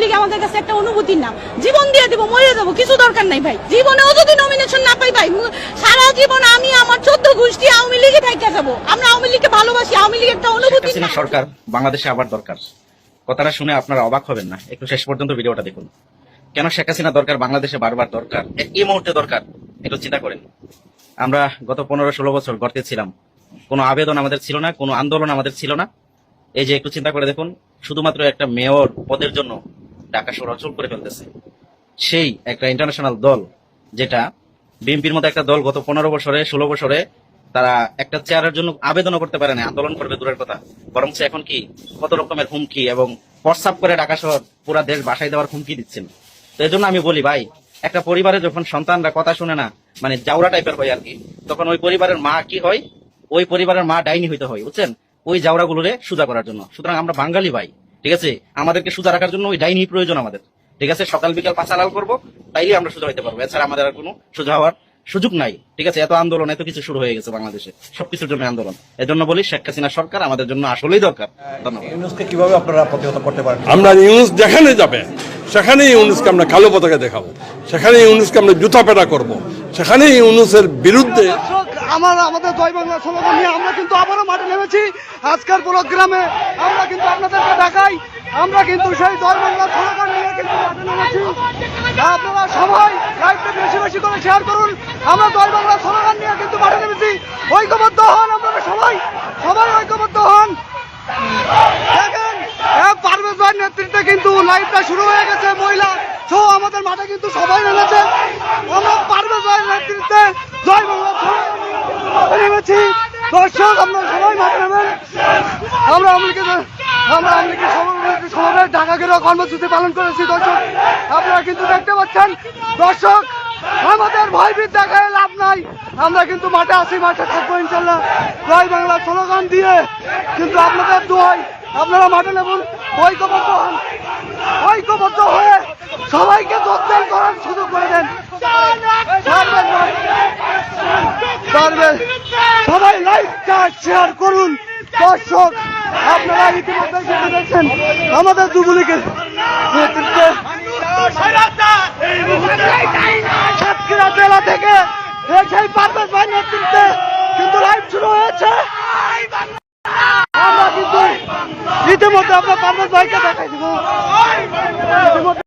লীগ আমাদের কাছে একটা অনুভূতির নাম। জীবন দিয়ে দেবো মরে দেবো কিছু দরকার নাই ভাই। জীবনেও যদি নমিনেশন না পাই ভাই সারা জীবন আমি আমার চোদ্দ গোষ্ঠী আওয়ামী লীগে থাইকা যাব। আমরা আওয়ামী লীগকে ভালোবাসি আওয়ামী লীগের একটা অনুভূতি সরকার বাংলাদেশে আবার দরকার। কথাটা শুনে আপনারা অবাক হবেন না। একটু শেষ পর্যন্ত ভিডিওটা দেখুন। কেন শেখ হাসিনা দরকার বাংলাদেশে বারবার দরকার? এই মুহূর্তে দরকার। একটু চিন্তা করেন। আমরা গত পনেরো ষোলো বছর গড়তে ছিলাম। কোনো আবেদন আমাদের ছিল না কোনো আন্দোলন আমাদের ছিল না। এই যে একটু চিন্তা করে দেখুন শুধুমাত্র একটা মেয়র পদের জন্য ঢাকা শহর অচল করে ফেলতেছে। সেই একটা ইন্টারন্যাশনাল দল, যেটা বিএনপির মতো একটা দল গত পনেরো বছরে, ষোলো বছরে তারা একটা চেয়ারের জন্য আবেদনও করতে পারে না আন্দোলন করবে দূরের কথা। বরং এখন কি কত রকমের হুমকি এবং হোয়াটসঅ্যাপ করে ঢাকা শহর পুরা দেশ বাসায় দেওয়ার হুমকি দিচ্ছেন? তো এই জন্য আমি বলি, ভাই, একটা পরিবারে যখন সন্তানরা কথা শুনে না মানে জাউরা টাইপের হয় আর কি, তখন ওই পরিবারের মা কি হয়? ওই পরিবারের মা ডাইনি হইতে হয়, বুঝছেন? ওই জাউরাগুলোরে সুজা করার জন্য। সুতরাং আমরা বাঙালি, ভাই ঠিক আছে? আমাদেরকে সুজা রাখার জন্য ওই ডাইনি প্রয়োজন আমাদের। ঠিক আছে? সকাল বিকাল পাঁচালাল করব তাইলে আমরা সোজা হইতে পারব। এছাড়া আমাদের আর কোনো সোজা হওয়ার সুযোগ নাই। ঠিক আছে? এত আন্দোলন এত কিছু শুরু হয়ে গেছে বাংলাদেশে। সবকিছুর জন্য আন্দোলন। এজন্য বলি শেখ হাসিনা সরকার আমাদের জন্য আসলেই দরকার। ধন্যবাদ। কীভাবে আপনারা প্রতিহত করতে পারেন? আমরা ইউনুস যেখানে যাবে সেখানে ইউনুসকে আমরা কালো পতাকা দেখাবো। সেখানে ইউনুসকে আমরা জুতা পেটা করব। সেখানে ইউনুসের বিরুদ্ধে আমার, আমাদের জয় বাংলা স্লোগান নিয়ে আমরা কিন্তু আবারও মাঠে নেমেছি। আজকের প্রোগ্রামে আমরা কিন্তু আপনাদেরকে দেখাই। আমরা কিন্তু সেই জয় বাংলা স্লোগান নিয়ে কিন্তু মাঠে নেমেছি। আপনারা সবাই লাইভটা বেশি বেশি করে শেয়ার করুন। আমরা জয় বাংলা স্লোগান নিয়ে কিন্তু মাঠে নেমেছি। ঐক্যবদ্ধ হন আপনারা সবাই। সবাই ঐক্যবদ্ধ হন। দেখেন পারভেজ ভাইয়ের নেতৃত্বে কিন্তু লাইভটা শুরু হয়ে গেছে, মহিলা। সহ আমাদের মাঠে কিন্তু সবাই নেমেছে আমরা পারভেজ ভাইয়ের নেতৃত্বে জয় বাংলা স্লোগান নিয়ে কিন্তু মাঠে নেমেছি আমরা সবাই মাঠে নেবেন আমরা আমলিকে আমরা আমলিকে সমাবেশ ঢাকা গেরো কর্মসূচি পালন করেছি দর্শক। আপনারা কিন্তু দেখতে পাচ্ছেন দর্শক আমাদের ভয়ভীত দেখায় লাভ নাই। আমরা কিন্তু মাঠে আসি মাঠে থাকব ইনশাল্লাহ। জয় বাংলা স্লোগান দিয়ে কিন্তু আপনাদের দোয়াই আপনারা মাঠে নেবেন ঐক্যবদ্ধ হন। ঐক্যবদ্ধ হয়ে সবাইকে যোগদান করার সুযোগ করে দেন। পারবেন লাইক শেয়ার করুন। দর্শক, আপনারা ইতিমধ্যে দেখছেন আমাদের যুবলীগের সাতক্ষীরা জেলা থেকে সেই পারভেজ ভাই নেতৃত্বে কিন্তু লাইভ শুরু হয়েছে। ইতিমধ্যে আমরা পারভেজ ভাইকে দেখাই দিব।